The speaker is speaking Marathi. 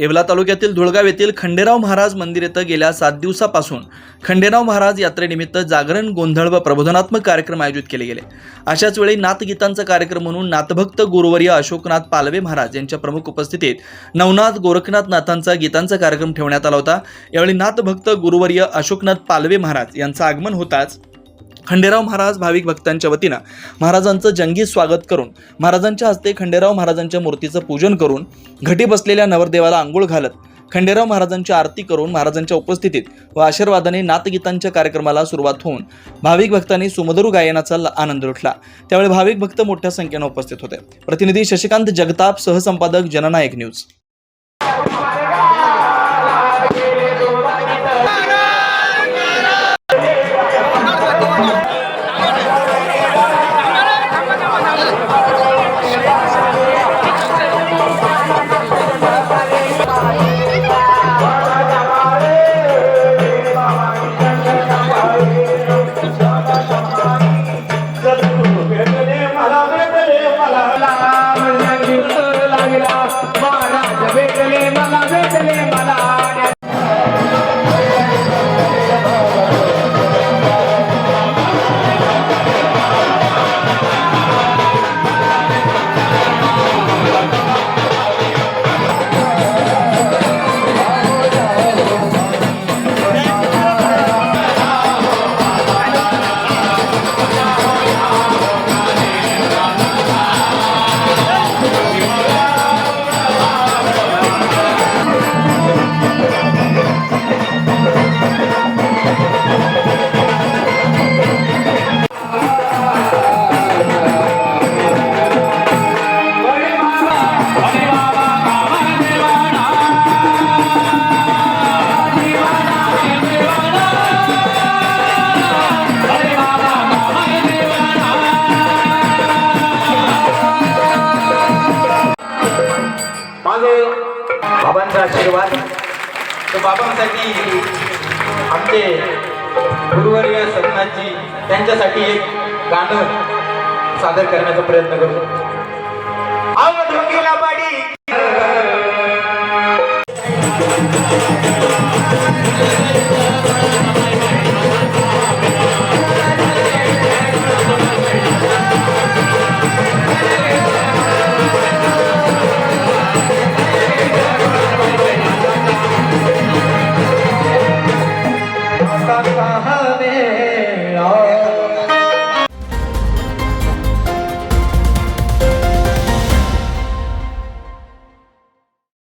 येवला तालुक्यातील धुळगाव येथील खंडेराव महाराज मंदिर येथे गेल्या सात दिवसापासून खंडेराव महाराज यात्रेनिमित्त जागरण गोंधळ व प्रबोधनात्मक कार्यक्रम आयोजित केले गेले. अशाच वेळी नाथगीतांचा कार्यक्रम म्हणून नाथभक्त गुरुवर्य अशोकनाथ पालवे महाराज यांच्या प्रमुख उपस्थितीत नवनाथ गोरखनाथ नाथांचा गीतांचा कार्यक्रम ठेवण्यात आला होता. यावेळी नाथभक्त गुरुवर्य अशोकनाथ पालवे महाराज यांचं आगमन होताच खंडेराव महाराज भाविक भक्तांच्या वतीनं महाराजांचं जंगी स्वागत करून महाराजांच्या हस्ते खंडेराव महाराजांच्या मूर्तीचं पूजन करून घटी बसलेल्या नवरदेवाला आंघोळ घालत खंडेराव महाराजांची आरती करून महाराजांच्या उपस्थितीत व आशीर्वादाने नातगीतांच्या कार्यक्रमाला सुरुवात होऊन भाविक भक्तांनी सुमधुर गायनाचा आनंद लुटला. त्यावेळी भाविक भक्त मोठ्या संख्येनं उपस्थित होते. प्रतिनिधी शशिकांत जगताप सहसंपादक जननायक न्यूज. मला भेटले मला माझं बाबांचा आशीर्वाद. तर बाबांसाठी आमचे गुरुवर्य सदनाची त्यांच्यासाठी एक गाणं सादर करण्याचा प्रयत्न करू आव ढोंगीला